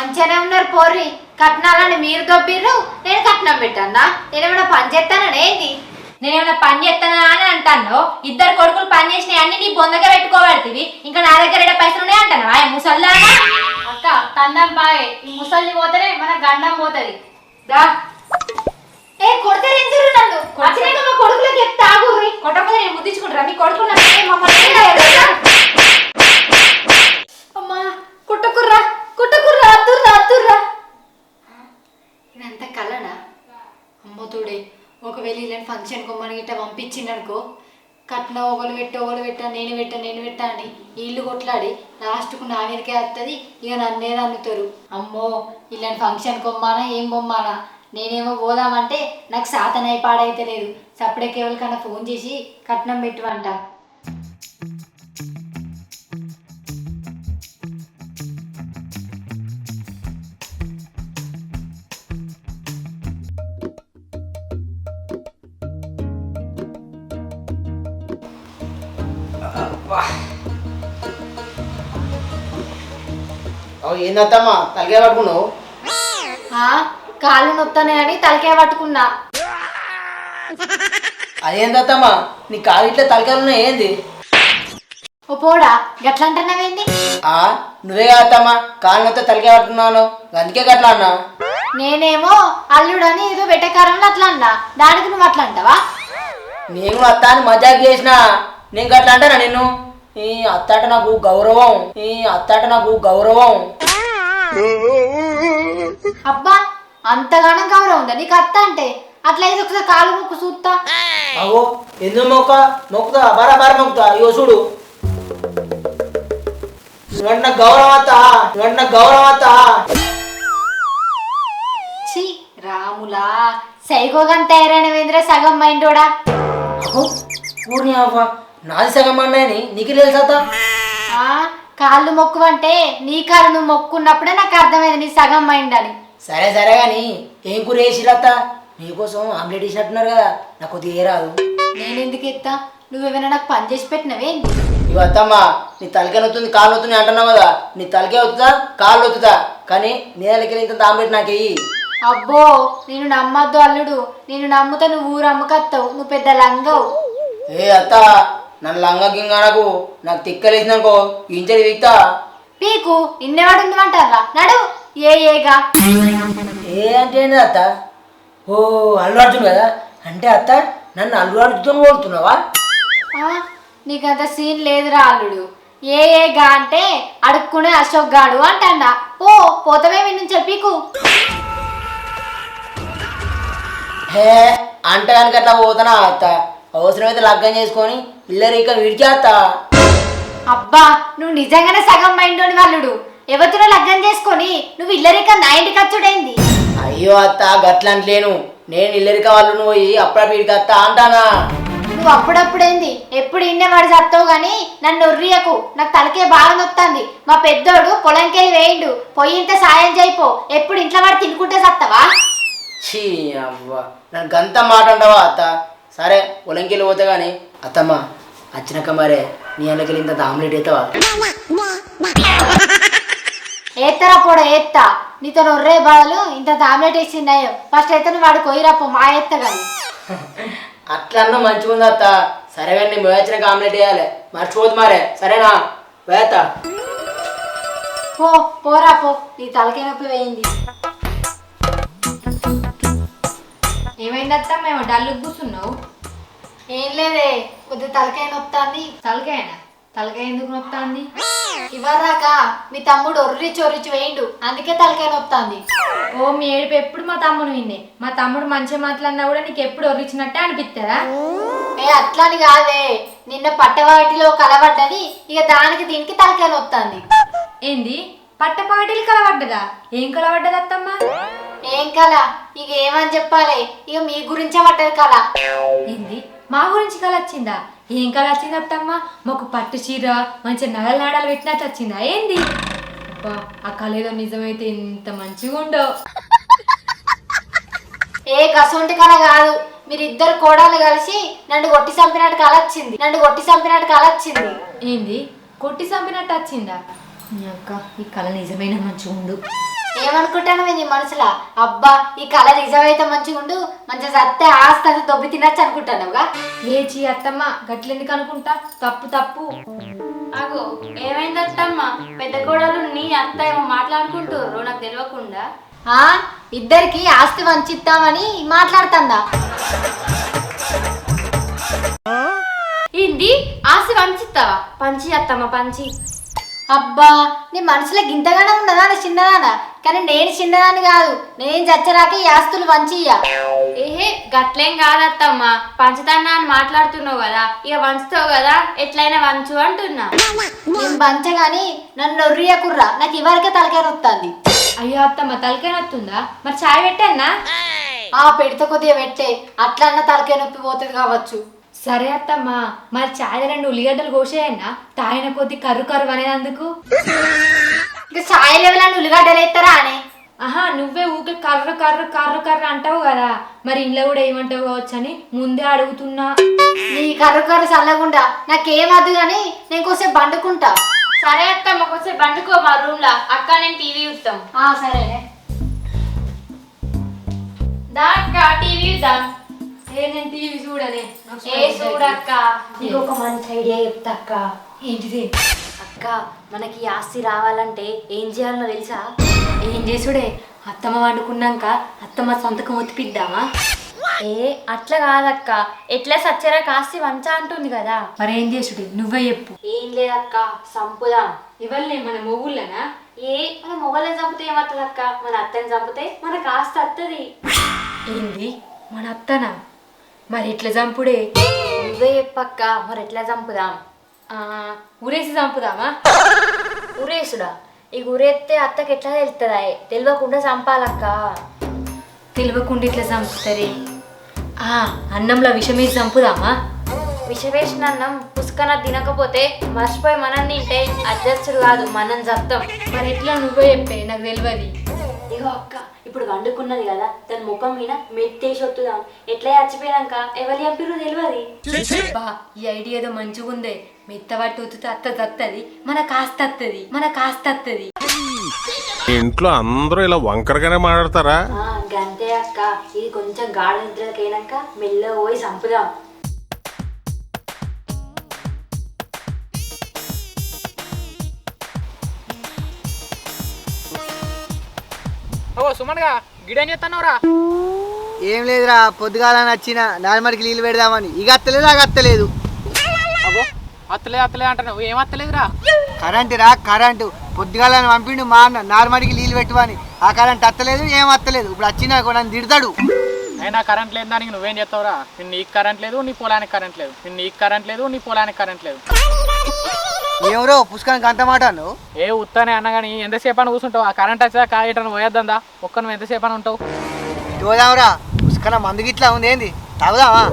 మంచిగానే ఉన్నారు పోర్రి. కట్నాలని మీరు దొబ్బిర్రు నేను కట్నం పెట్టన్నా. నేనేమైనా పని చేస్తానని ఏంది నేనేమైనా పని చేస్తానా అని అంటాను ఇద్దరు కొడుకులు పని చేసినాయి అన్ని నీ బొందగా పెట్టుకోబడుతుంది ఇంకా నా దగ్గర ఏడ పైసలు ఉన్నాయి అంటాను ఆ ముసల్దానా? అక్క తండం బాయ్. ఈ ముసలి పోతేనే మన గండం పోతది. దా. ఏ కొడితే రెంజురు నన్ను? వచ్చినాక మా కొడుకులకు చెప్తా ఆగుర్రి కొట్టకపోతే నేను ముద్దించుకుంటారా మీ కొడుకులు మమ్మల్ని. అమ్మా కుట్టకుర్రా. తోడే ఒకవేళ ఇలాంటి ఫంక్షన్ కొమ్మని గిట్ట పంపించిండనుకో కట్న ఒకరు పెట్ట ఒకరు పెట్ట నేను పెట్ట నేను పెట్ట అని ఇల్లు కొట్లాడి లాస్ట్కు నా మీదకే వస్తుంది ఇక నన్నే నన్నుతారు అమ్మో ఇలాంటి ఫంక్షన్ కొమ్మానా ఏం బొమ్మానా? నేనేమో పోదామంటే నాకు సాతనై పాడైతే లేదు సప్పుడే కేవలం కన్నా ఫోన్ చేసి కట్నం పెట్టువంట ఏందత్తమ్మా తలకే పట్టుకున్నావు? ఆ, కాళ్ళు నొత్తానే అని తలకాయ పట్టుకున్నా. అదేందత్తమ్మా నీ కాలు ఇట్లా తలకాయలు ఏంది? ఓ పోడా గట్లంటున్నావేంది ఆ నువ్వే కాదత్తమ్మా కాలు నొత్తే తలకే పట్టుకున్నాను. అందుకే గట్లా అన్నా? నేనేమో అల్లుడని ఏదో వెటకారంలో అట్లా అన్నా. దానికి నువ్వు అట్లా అంటావా? నేను అత్త అని మజాక్ చేసిన. నేను గట్లా అంటానా నిన్ను? ఈ అత్తాట నాకు గౌరవం. ఈ అత్తాట నాకు గౌరవం. అబ్బా అంతగానం గౌరవం ఉందా? నీకు అత్త అంటే? అట్లా అయితే ఒకసారి కాలు ముక్కు చూస్తా అవో ఎందుకు మొక్క? మొక్కుతా? బరాబర మొక్కుతా? ఇగో చూడు. నువ్వంటే నాకు గౌరవం అత్త నువ్వంటే నాకు గౌరవం అత్త ఛీ రాములా సైకోగం తయారైన వేంద్ర సగం మైండోడా అగో, ఊరిని అవ్వ. నాది సగం అన్నాయని నీకు తెలుసా కాళ్ళు మొక్కు అంటే నీ కాళ్ళు నువ్వు మొక్కున్నప్పుడే నాకు అర్థమైంది నీ సగం మైండ్ అని. సరే సరే కానీ ఏం కూర వేసిరత్త నీకోసం ఆమ్లెట్ వేసినట్టున్నారు కదా నాకు కొద్దిగా ఏ రాదు. నేను ఎందుకు ఎత్తా నువ్వేమైనా నాకు పని చేసి పెట్టినవేంది ఇవి అత్తమ్మ నీ తలకే నొత్తుంది కాళ్ళు నొత్తుంది అంటున్నావు కదా నీ తలకే వస్తుందా కాళ్ళు వస్తుందా కానీ నీ దగ్గర ఇంత ఆమ్లెట్ నాకు వెయ్యి అబ్బో నేను నమ్మద్దు అల్లుడు. నేను నమ్ముతా నువ్వు ఊరు అమ్మకత్తావు నువ్వు పెద్ద లంగవు. ఏ అత్త నన్ను లంగా గింగా నాకు నాకు తిక్కలేసిందనుకో ఇంచడి వీక్తా? పీకు ఇన్నేవాడు ఉందమంటారా నడు ఏ ఏగా? ఏ అంటే ఏంది అత్త? ఓ అల్లు అర్జున్ కదా? అంటే అత్త నన్ను అల్లు అర్జున్ కొడుతున్నావా ఆ, నీకంత సీన్ లేదురా అల్లుడు. ఏ ఏగా అంటే అడుక్కునే అశోక్ గాడు అంటన్నా ఓ పోతమే నుంచి పీకు హే అంటే కనుక అట్లా పోతానా అత్త? అవసరమైతే లగ్గం చేసుకొని ఇల్లరిక విడిచేస్తా అబ్బా నువ్వు నిజంగానే సగం మైండ్ వాళ్ళుడు. ఎవరితో లగ్గం చేసుకొని నువ్వు ఇల్లరిక నా ఇంటికి వచ్చుడైంది? అయ్యో అత్త గట్లంటలేను నేను ఇల్లరిక వాళ్ళు పోయి అప్పుడప్పుడు అత్త అంటానా? నువ్వు అప్పుడప్పుడేంది? ఎప్పుడు ఇన్నే వాడు చస్తావు గాని నన్ను ఉర్రియకు నాకు తలకే బాగా నొత్తంది మా పెద్దోడు పొలంకెళ్ళి వేయిండు. పొయ్యింత సాయం చేయిపో. ఎప్పుడు ఇంట్లో వాడు తినుకుంటే చస్తావా ఛీ అవ్వ. నన్ను గంత మాట ఉండవా అత్త? సరే పొలంకెళ్ళి పోతే కానీ అత్తమ్మ. వచ్చినాక మరే నీ అన్నకెళ్ళి ఇంత ఆమ్లెట్ అవుతావా ఏత్తరా పొడ ఏత్తా? నీతో నొర్రే బాధలు ఇంత ఆమ్లెట్ వేసిండాయో ఫస్ట్ అయితే నువ్వు వాడు కొయ్యరాపో మా ఎత్త కానీ అట్లా అన్న మంచిగా ఉంది అత్త. సరే కానీ నేను వచ్చినాక ఆమ్లెట్ వేయాలి. మర్చిపోదు మరే సరేనా? వేత పో పోరా పో నీ తలకాయ నొప్పి వేయింది ఏమైంది అత్త? మేము డల్లు కూర్చున్నావు. ఏం లేదే కొద్దిగా తలకాయ నొప్తాంది తలకాయనా? తలకాయ ఎందుకు నొప్పుతాంది ఇవ్వరాక మీ తమ్ముడు ఒర్రిచి ఒర్రిచి వేయిండు అందుకే తలకాయ నొప్తాంది ఓ మీ ఏడుపు ఎప్పుడు మా తమ్ముడు విన్నే? మా తమ్ముడు మంచిగా మాట్లాడినా కూడా నీకు ఎప్పుడు ఒర్రిచ్చినట్టే అనిపిస్తుందా ఏ అట్లాని కాదే. నిన్న పట్టవాటిలో కలబడ్డది ఇక దానికి దీనికి తలకాయ నొత్తాంది. ఏంది? పట్టపాటిలు కలవడ్డదా ఏం కలవడ్డది అత్తమ్మ? ఏం కల? ఇక ఏమని చెప్పాలి? ఇక మీ గురించే పట్టదు కల. ఏంది? మా గురించి కల వచ్చిందా ఏం కల వచ్చింది అత్తమ్మ మాకు పట్టు చీర మంచి నగల నాడాలు పెట్టినట్టు వచ్చిందా? ఏంది? అబ్బా ఆ కళ ఏదో నిజమైతే ఇంత మంచిగా ఉండో ఏ కసొంటి కల కాదు. మీరిద్దరు కోడలు కలిసి నన్ను కొట్టి చంపినట్టు కల వచ్చింది నన్ను కొట్టి చంపినట్టు కల వచ్చింది ఏంది? కొట్టి చంపినట్టు వచ్చిందా? అక్క ఈ కళ నిజమైన మంచిగా ఉండు ఏమనుకుంటాను నీ మనసులో అబ్బా ఈ కళ నిజమైతే మంచిగా ఉండు మంచిగా సత్తే ఆస్తి అంతా దొబ్బి తినచ్చు అనుకుంటానుగా ఏచి అత్తమ్మ గట్లెందుకు అనుకుంటా? తప్పు తప్పు. అగో ఏమైంది అత్తమ్మ? పెద్ద కోడలు నీ అత్త ఏమో మాట్లాడుకుంటారు నాకు తెలియకుండా ఆ ఇద్దరికి ఆస్తి వంచిస్తామని మాట్లాడుతుందా? ఏంది? ఆస్తి పంచిస్తావా పంచి అత్తమ్మ పంచి. అబ్బా నీ మనసులో గింతగానే ఉన్నదా? నా చిన్నదానా? కానీ నేను చిన్నదాన్ని కాదు. నేను చచ్చరాక ఈ ఆస్తులు వంచియ్యా. ఏహే గట్లేం కాదత్తమ్మ. పంచుతానా అని మాట్లాడుతున్నావు కదా. ఇక వంచుతావు కదా. ఎట్లయినా వంచు అంటున్నా. నేను పంచగాని నన్ను నొర్రియకుర్రా నాకు ఇవరకే తలకాయ నొత్తాంది. అయ్యో అత్తమ్మ తలకాయ నొత్తుందా? మరి చాయ్ పెట్టన్నా? ఆ పెడితే కొద్దిగా పెట్టే. అట్లా అన్న తలకాయ నొప్పి పోతుంది కావచ్చు. సరే అత్తమ్మ మరి చాయ్ రెండు ఉల్లిగడ్డలు కోసేయన్నా తాగిన కొద్ది కర్రు కర్రు అనేందుకు ఇంకా లెవెల్ అని ఉల్లిగడ్డలు ఎత్తారా అని? ఆహా నువ్వే ఊకే కర్ర కర్ర కర్ర కర్ర అంటావు కదా. మరి ఇంట్లో కూడా ఏమంటావు కావచ్చు అని ముందే అడుగుతున్నా. నీ కర్రు కర్రు చల్లగుండా నాకేం వద్దు కానీ నేను కొంచెం బండుకుంటా సరే అత్తమ్మ కొంచెం బండుకో మా రూమ్ లా. అక్క నేను టీవీ చూస్తాం ఆ సరేనే దా అక్క టీవీ చూద్దాం. ఏ నేను టీవీ చూడనే. ఏ చూడక్క నీకు ఒక మంచి ఐడియా చెప్తా అక్క. ఏంటిది? అక్క మనకి ఆస్తి రావాలంటే ఏం చేయాలో తెలుసా? ఏం చేసుడే? అత్తమ్మ వండుకున్నాక అత్తమ్మ సంతకం ఒత్తిపిద్దామా ఏ అట్లా కాదక్క. ఎట్లా సచ్చరా కాస్తి వంచా అంటుంది కదా. మరి ఏం చేసుడే? నువ్వే చెప్పు. ఏం లేదక్క సంపుదాం. ఇవల్లే మన మొగుళ్ళనా? ఏ మన మొగలని చంపితే ఏమవుతుంది అక్క మన అత్తని చంపితే మన కాస్త వస్తుంది ఏంది? మన అత్తనా? మరి ఇట్లా చంపుడే? నువ్వే చెప్పక్క మరి ఎట్లా చంపుదాం? ఆ, ఊరేసి చంపుదామా? ఉరేసుడా? ఈ ఉరేస్తే అత్తకి ఎట్లా తెలుస్తుందా తెలియకుండా చంపాలక్క. తెలియకుండా ఇట్లా చంపుతారే? ఆ, అన్నంలో విషమేసి చంపుదామా? విషవేసిన అన్నం పుష్కన తినకపోతే మర్చిపోయి మనం తింటే అధ్యక్షుడు కాదు మనం చస్తాం మరి ఎట్లా నువ్వే చెప్పే? నాకు తెలియదు. ఇగో అక్క. ఇప్పుడు వండుకున్నది కదా దాని ముఖం మీద మెత్తేసి వత్తుదాం ఎట్లా చచ్చిపోయాక ఎవరు చంపిరు తెలియదు బా ఈ ఐడియా ఏదో మంచిగా ఉందే. మెత్తబట్టి ఉత్తుతే అత్త తత్తది మన కాస్త అత్తది మన కాస్త అత్తది. ఇంట్లో అందరూ ఇలా వంకరగానే మాట్లాడతారా? ఆ, గంతే అక్క. ఇది కొంచెం గాఢ నిద్రకైనాక మెల్లగా పోయి చంపుదాం. ఓ సుమన్గా గిడేం చేస్తున్నావురా ఏం లేదురా పొద్దుగాలని వచ్చిన నార్మల్కి నీళ్ళు పెడదామని. ఇక అత్తలేదు నాకు అత్తలేదు. అగో అత్తలే అత్తలే అంటున్నావు. ఏం అత్తలేదురా కరెంటు రా కరెంటు. పొద్దుగాలని పంపిండు మా అన్న నార్మల్కి నీళ్ళు పెట్టమని. ఆ కరెంట్ అత్తలేదు ఏం అత్తలేదు. ఇప్పుడు వచ్చినా కూడా తిడతాడు. అయినా కరెంట్ లేదు దానికి నువ్వేం చేస్తావురా నీకు కరెంట్ లేదు నీ పొలానికి కరెంట్ లేదు. నీకు కరెంట్ లేదు నీ పొలానికి కరెంట్ లేదు. ఎవరో పుష్కానికి అంత మాట అన్నావు? ఏ ఉత్తానే అన్న కానీ ఎంతసేపు అని కూర్చుంటావు. ఆ కరెంట్ వచ్చాక ఎటను పోయేద్దా ఒక్క నువ్వు ఎంతసేపు అని ఉంటావు చూద్దాంరా పుష్కన మందు గిట్లా ఉంది ఏంది? తాగుదామా?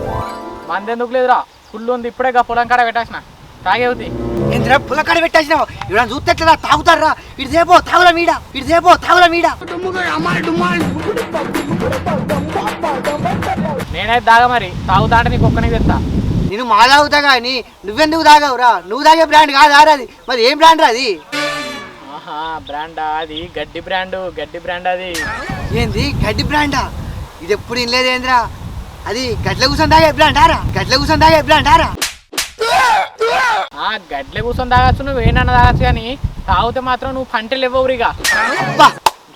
మంది ఎందుకు లేదురా. ఫుల్ ఉంది ఇప్పుడే గా పొలం కాడ పెట్టేసిన. తాగేవుతి ఏందిరా పులకాడ పెట్టేసినావు? ఇక్కడ చూస్తే ఎట్లా తాగుతారా ఇటు సేపో తాగుల మీడ. ఇటు సేపో తాగుల మీడ. నేనైతే తాగా మరి. తాగుతా అంటే నీకు ఒక్కనే తెస్తా నేను మా తాగుతా కానీ నువ్వెందుకు తాగావురా? నువ్వు తాగే బ్రాండ్ కాదా అది? మరి ఏం బ్రాండ్ రా అది? ఆహా బ్రాండా అది? గడ్డి బ్రాండు గడ్డి బ్రాండ్ అది. ఏంది? గడ్డి బ్రాండా ఇది ఎప్పుడు వినలేదేంద్రా అది గడ్ల కూర్చొని తాగే బ్రాండ్ ఆరా గడ్ల కూర్చొని తాగే బ్రాండ్ ఆరా ఆ గడ్లే కూర్చొని తాగొచ్చు నువ్వు ఏనన్నా తాగొచ్చు కానీ తాగితే మాత్రం నువ్వు పంటలు ఇవ్వవురిగా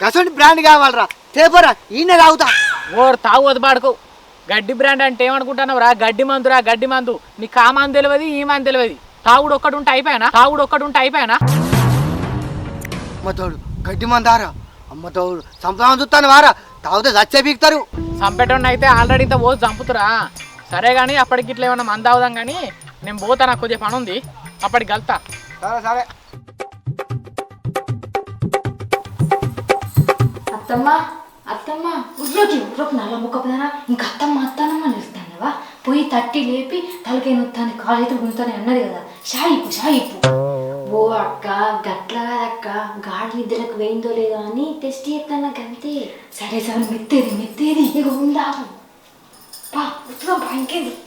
గసంటి బ్రాండ్ కావాలరా. తేపోరా ఈయన తాగుతా. ఓర్ తాగు వదిపాడుకో గడ్డి బ్రాండ్ అంటే ఏమనుకుంటున్నావురా? గడ్డి మందురా గడ్డి మందు. నీకు ఆ మందు తెలియదు ఈ మందు తెలియదు. తాగుడు ఒక్కటి ఉంటే అయిపోయానా? తాగుడు ఒక్కటి ఉంటే అయిపోయానా? అమ్మ తోడు గడ్డి మందారా? అమ్మ తోడు సంపదామని చూస్తాను వారా. తాగితే చచ్చే పీకుతారు. చంపేటోడిని అయితే ఆల్రెడీ ఇంత పోసి చంపుతురా. సరే కానీ అప్పటికి ఇట్లా ఏమన్నా మందు అవుదాం కానీ నేను పోతా నాకు కొద్దిగా పని ఉంది. అప్పటికి కలుతా. సరే సరే. అత్తమ్మ అత్తమ్మ ఉర్రోకి ఉర్రోకి నల్ల ముక్క ఇంకా అత్తమ్మ అత్తనమ్మ నిలుస్తానవా పోయి తట్టి లేపి తలకాయ నొత్తాను అయితే గుంతానే అన్నది కదా. షాయిపు షాయిపు. ఓ అక్క గట్ల కాదక్క. గాడి నిద్రకు వేయిందో లేదో అని టెస్ట్ చేస్తాను అంతే. సరే సరే మెత్తేది మెత్తేది. ఇక ఉందా? పా ఉత్తరం పా ఇంకేది?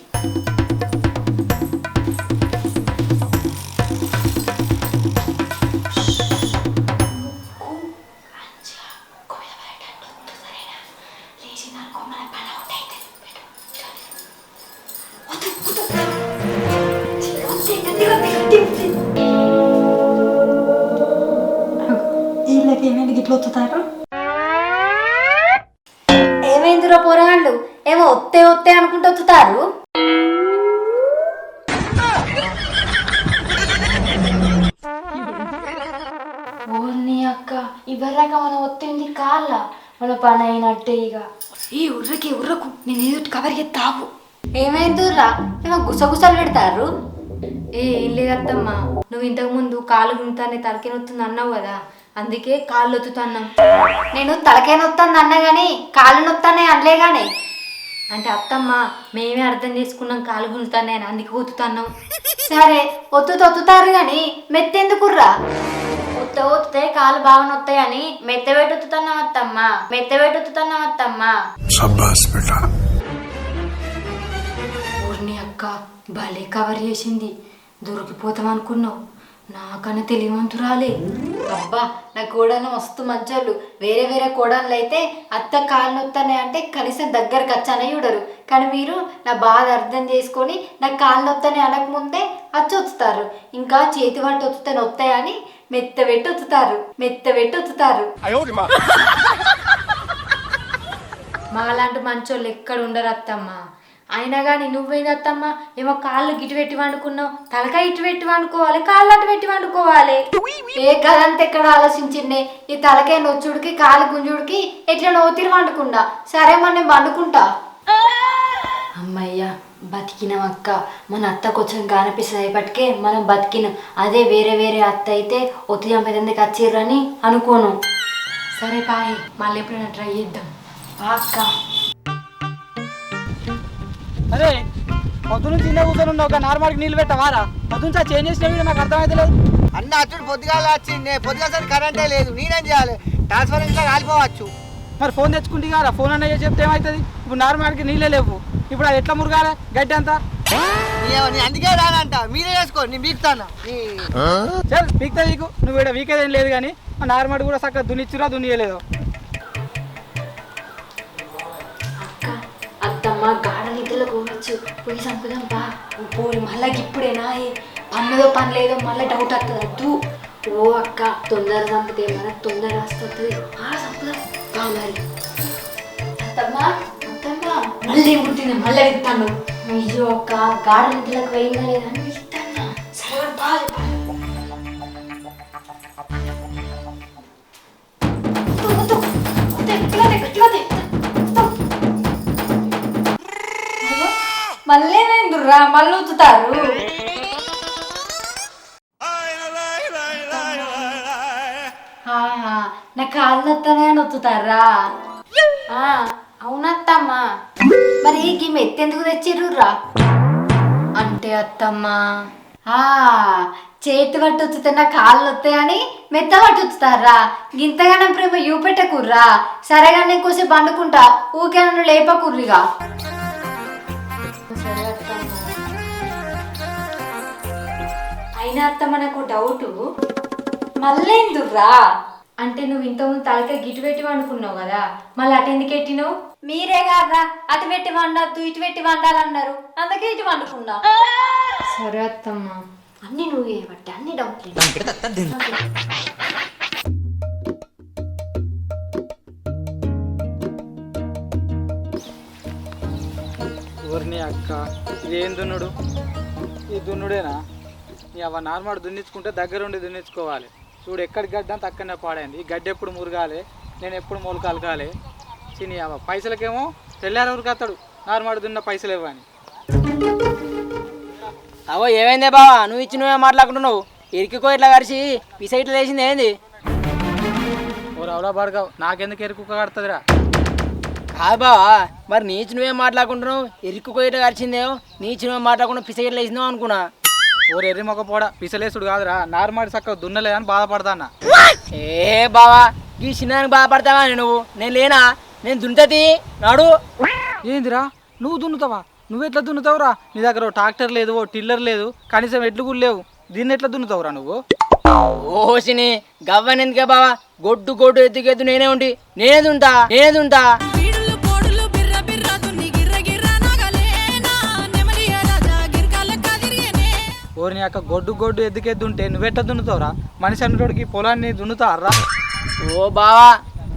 ఒత్తే ఒత్తే అనుకుంటూ వస్తుతారు ఓర్ని అక్క ఇవరాక మనం ఒత్తింది కాళ్ళ. మన పని అయినట్టే ఇక ఈ ఉర్రకి ఉర్రకు నేను ఏదో కవర్ తాగు ఏమైందిరా ఏమో గుసగుసలు పెడతారు. ఏ ఏం లేదత్తమ్మా. నువ్వు ఇంతకు ముందు కాలు గుంతానే తలకి నొత్తుంది అన్నావు కదా. అందుకే కాళ్ళు ఒత్తుతున్నాం. నేను తలకే నొత్తాను అన్నా గానీ కాళ్ళు నొత్తానే అనలే గానీ అంటే అత్తమ్మ మేమే అర్థం చేసుకున్నాం కాలు గుంతానే అని అందుకే ఒత్తుతున్నాం. సరే ఒత్తు తొత్తుతారు గాని మెత్తెందుకుర్రా? ఒత్త ఒత్తితే కాలు బాగా నొత్తాయని మెత్త పెట్టుతున్నాం అత్తమ్మ మెత్త పెట్టుతున్నాం అత్తమ్మ. ఊరిని అక్క భలే కవర్ చేసింది దొరికిపోతాం అనుకున్నావు. నాకన్నా తెలియమంతురాలే. అబ్బా నా కోడలు మస్తు మంచోళ్ళు. వేరే వేరే కోడళ్ళు అయితే అత్త కాళ్ళు నొత్తానే అంటే కనీసం దగ్గరకు వచ్చానే చూడరు. కానీ మీరు నా బాధ అర్థం చేసుకొని నా కాళ్ళు నొత్తానే అనకముందే వచ్చి వస్తారు ఇంకా చేతి వంట వస్తే నొత్తాయని మెత్త పెట్టి వత్తుతారు మెత్త పెట్టి వత్తుతారు మాలాంటి మంచోళ్ళు ఎక్కడ ఉండరు అత్తమ్మ. అయినా కానీ నువ్వేంది అత్తమ్మ ఏమో కాళ్ళు గిటు పెట్టి వండుకున్నావు తలకాయ ఇటు పెట్టి వండుకోవాలి కాళ్ళు అటు పెట్టి వండుకోవాలి. ఏ కదంత ఎక్కడ ఆలోచించిండే ఈ తలకాయ నొచ్చుడికి కాలు గుంజుడికి ఎట్లా నోతిరి వండుకున్నా సరే మరి నేను వండుకుంటా. అమ్మయ్యా బతికినాం అక్క. మన అత్త కొంచెం కానిపిస్తుంది అయ్యేపటికే మనం బతికినాం. అదే వేరే వేరే అత్త అయితే ఒత్తి చంపేందుకు వచ్చిర్రని అనుకోను. సరే పాయ్ మళ్ళీ ఎప్పుడైనా ట్రై చేద్దాం. అక్క. అరే పొద్దున్న చిన్న కూర్చొని ఉన్నావు ఒక నార్మల్కి నీళ్ళు పెట్టవారా పొద్దున్న చేంజ్ చేసినవి నాకు అర్థమైతే లేదు. అన్న అచ్చుడు పొద్దుగాల వచ్చింది పొద్దుగా సరే కరెంటే లేదు. నేనేం చేయాలి? ట్రాన్స్ఫర్ ఇంట్లో కాలిపోవచ్చు మరి ఫోన్ తెచ్చుకుంటే కదా ఫోన్ అన్నయ్య చెప్తే ఏమవుతుంది ఇప్పుడు నార్మల్కి నీళ్ళే లేవు. ఇప్పుడు అది ఎట్లా మురగాలి? గడ్డి అంతా? అందుకే రానంట. మీరే చేసుకో నేను బీక్తాను? నీ చల్ పీక్తా నీకు. నువ్వు ఇక్కడ వీకేదేం లేదు కానీ నార్మల్ కూడా చక్కగా దున్నిచ్చురా దున్నియలేదు. అక్క అత్తమ్మ గాఢ నిద్రలో పోవచ్చు. పోయి చంపుదాం బా పోయి మళ్ళీ ఇప్పుడేనా ఏ పన్నదో పని లేదో మళ్ళీ డౌట్ వస్తుంది వద్దు ఓ అక్క తొందర చంపితే మన తొందర వస్తుంది ఆ చంపుదాం? బా మరి. అత్తమ్మా అత్తమ్మా. మళ్ళీ పుట్టింది మళ్ళీ ఇస్తాను అయ్యో అక్క గార్డెన్ నిద్రలకు పోయిందా లేదని మళ్ళీ మళ్ళీ ఉతుతారు. నా కాళ్ళు నొత్తనే అని ఆ, అవునత్తమ్మా. మరి ఈ మెత్తెందుకు తెచ్చిర్రు రా అంటే అత్తమ్మా. ఆ, చేతి పట్టు వచ్చితే నా కాళ్ళు వస్తాయని మెత్త పట్టు ఉత్తుతారా గింతగానం ప్రేమ చూపెట్టకుర్రా సరేగా నేను కొంచెం పండుకుంటా. ఊకే నన్ను లేపకుర్రిగా. అయినా అత్తమ్మ నాకు డౌట్. మళ్ళేందుర్రా అంటే నువ్వు ఇంతకుముందు తలకాయ గిటు పెట్టి వండుకున్నావు కదా? మళ్ళీ అటు ఎందుకు ఎట్టినావు మీరే కాదురా. అటు పెట్టి వండద్దు ఇటు పెట్టి వండాలన్నారు. అందుకే ఇటు వండుకున్నా. సరే అత్తమ్మ. అన్ని నువ్వు చేయబట్టి అన్ని డౌట్ ఊరిని అక్క ఇదేం దున్నుడు? ఈ దున్నుడేనా? నీ అవ నార్మల్ దున్నించుకుంటే దగ్గర ఉండి దున్నించుకోవాలి చూడు ఎక్కడి గడ్డ అంత అక్కడనే పాడైంది. ఈ గడ్డ ఎప్పుడు మురగాలి? నేను ఎప్పుడు మొలకాలు కాలే చిని అవ పైసలకేమో తెల్లారి ఊరికి వస్తాడు నార్మల్ దున్న పైసలు ఇవ్వని. అవో ఏమైందే బావా? నువ్వు ఇచ్చి నువ్వే మాట్లాడుకుంటున్నావు ఇరికికో ఇట్లా కలిసి పిస ఇట్లా లేచింది ఏంది? ఓ రవలా పడగావు నాకెందుకు ఎరుకు కడుతుందిరా? కాదు బావా మరి నీచి నువ్వే మాట్లాడుకుంటున్నావు? ఇరుక్కుకో ఇట్లా కలిసిందేమో నీచి నువ్వే మాట్లాడకుండా పిస ఇట్లా వేసిందేమో అనుకున్నా. ఓరు ఎర్రి మొక్క పోడ పిసలేసుడు కాదురా. నార్మల్ చక్కగా దున్నలేదని బాధపడతానా? ఏ బావా ఈ చిన్నదానికి బాధపడతావా నువ్వు? నేను లేనా? నేను దుంటది నాడు? ఏందిరా? నువ్వు దున్నుతావా? నువ్వు ఎట్లా దున్నుతావురా? నీ దగ్గర ఓ ట్రాక్టర్ లేదు ఓ టిల్లర్ లేదు కనీసం ఎడ్లు కూడా లేవు. దీన్ని ఎట్లా దున్నుతావురా నువ్వు? ఓసిని గవ్వని ఎందుకే బావా? గొడ్డు గొడ్డు ఎత్తుకెత్తు నేనే ఉండి. నేనే దుంటా నేనే దుంటా ఓరిని యొక్క గొడ్డు గొడ్డు ఎద్దుకే దున్టే నువ్వెట్ట దున్నుతావురా? మనిషి అన్నటోడికి పొలాన్ని దున్నుతారా? ఓ బావా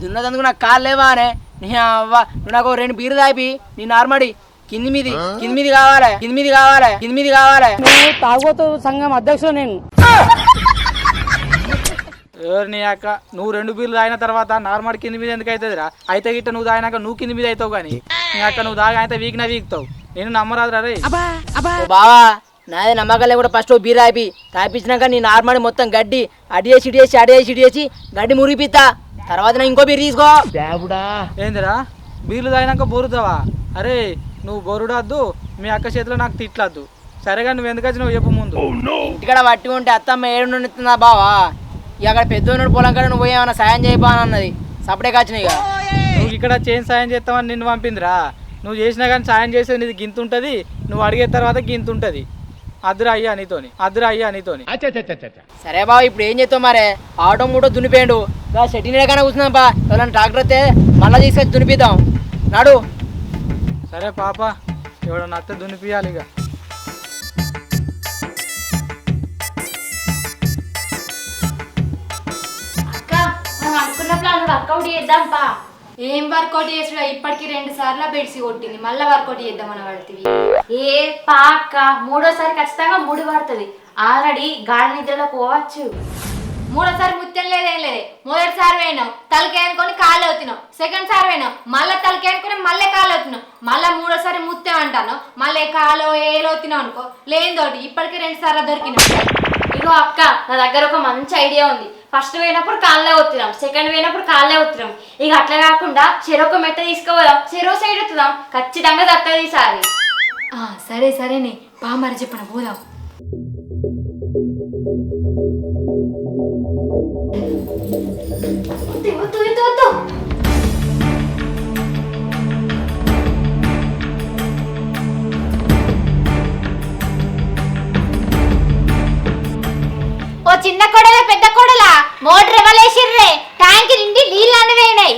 దున్నదందుకు నాకు కాలు లేవా అనే నీ అవ్వ నువ్వు నాకు రెండు బీరు తాపి నీ నార్మడి. కింది మీది కింది మీది కావాలి కింది మీది కావాలి కింది మీది కావాలి. ఎవరిని యాక నువ్వు రెండు బీర్లు తాగిన తర్వాత నార్మల్ కింది మీద ఎందుకు అవుతుందిరా అయితే గిట్ట నువ్వు తాగినాక నువ్వు కింది మీద అవుతావు కానీ నీ అక్క నువ్వు తాగి అయితే వీక్నా వీక్తావు. నేను నమ్మరాదురా రే. ఓ బావా నాది నమ్మకాలే కూడా ఫస్ట్ ఓ బీరు తాపి తాపించినాక నీ నార్మల్ మొత్తం గడ్డి అడి వేసి ఇడి వేసి అడి వేసి ఇడి వేసి గడ్డి మురిపిస్తా తర్వాత నా ఇంకో బీరు తీసుకో. ఏందిరా? బీర్లు తాగినాక బోరుతావా? అరే నువ్వు బొరుడద్దు మీ అక్క చేతిలో నాకు తిట్లద్దు. సరేగా నువ్వు ఎందుకు వచ్చినావు చెప్పు ముందు. ఇంటికాడ పట్టి ఉంటే అత్తమ్మ ఏడు నుండి బావా? ఇక అక్కడ పెద్దోడు పొలం కాడ నువ్వు ఏమైనా సాయం చేయబా అని అన్నది. సపడే కాచిన ఇక. నువ్వు ఇక్కడ చేంజ్ సాయం చేస్తామని నిన్ను పంపిందిరా. నువ్వు చేసినా కానీ సాయం చేసేది నీది గింత ఉంటుంది. నువ్వు అడిగే తర్వాత గింత ఉంటుంది. అద్దురా అయ్యా నీతోని అద్దురా అయ్యా నీతోని సరే బావ ఇప్పుడు ఏం చేస్తావు మరే? ఆటో మూటో దున్నిపోయాడు. ఇక సెట్టి నీడగానే కూర్చున్నాం బా ఎవరైనా ట్రాక్టర్ వస్తే మళ్ళీ తీసుకొచ్చి దున్నిపిద్దాం. నాడు. సరే పాప ఎవడన్నా అత్తే దున్నిపియాలి ఇక. అక్క మనం అనుకున్న ప్లాన్ వర్కౌట్ చేద్దాం పా. ఏం వర్కౌట్ చేసుడు ఇప్పటికి రెండు సార్లు బెడ్సి కొట్టింది. మళ్ళీ వర్కౌట్ చేద్దామని పడుతుంది. ఏ పాక మూడోసారి ఖచ్చితంగా ముడి పడుతుంది. ఆల్రెడీ గాఢ నిద్రలో పోవచ్చు. మూడోసారి ముత్యం లేదేం లేదే. మొదటిసారి పోయినావు తలకే అనుకొని కాళ్ళు అవుతున్నావు సెకండ్ సారి పోయినాం. మళ్ళీ తలకే అనుకొని మళ్ళీ కాళ్ళు అవుతున్నావు మళ్ళీ మూడోసారి ముత్యం అంటాను. మళ్ళీ కాలో ఏలో అవుతున్నాం అనుకో. లేనిదోటి ఇప్పటికే రెండు సార్లు దొరికినావు ఇగో అక్క నా దగ్గర ఒక మంచి ఐడియా ఉంది. ఫస్ట్ పోయినప్పుడు కాళ్ళే వస్తున్నాం సెకండ్ పోయినప్పుడు కాళ్ళే వస్తున్నాం ఇక అట్లా కాకుండా చెరొక మెట్ట తీసుకుపోదాం. చెరో సైడ్ వస్తున్నాం ఖచ్చితంగా దక్కదు ఈసారి సరే. సరేనే. బా మరి చెప్పను పోదాం. వద్దు, వద్దు, వద్దు, వద్దు. ఓ చిన్న కొడలా పెద్ద కొడలా మోటర్ ఎవలేసిర్రే ట్యాంక్ నిండి నీళ్ళు అనివేనాయి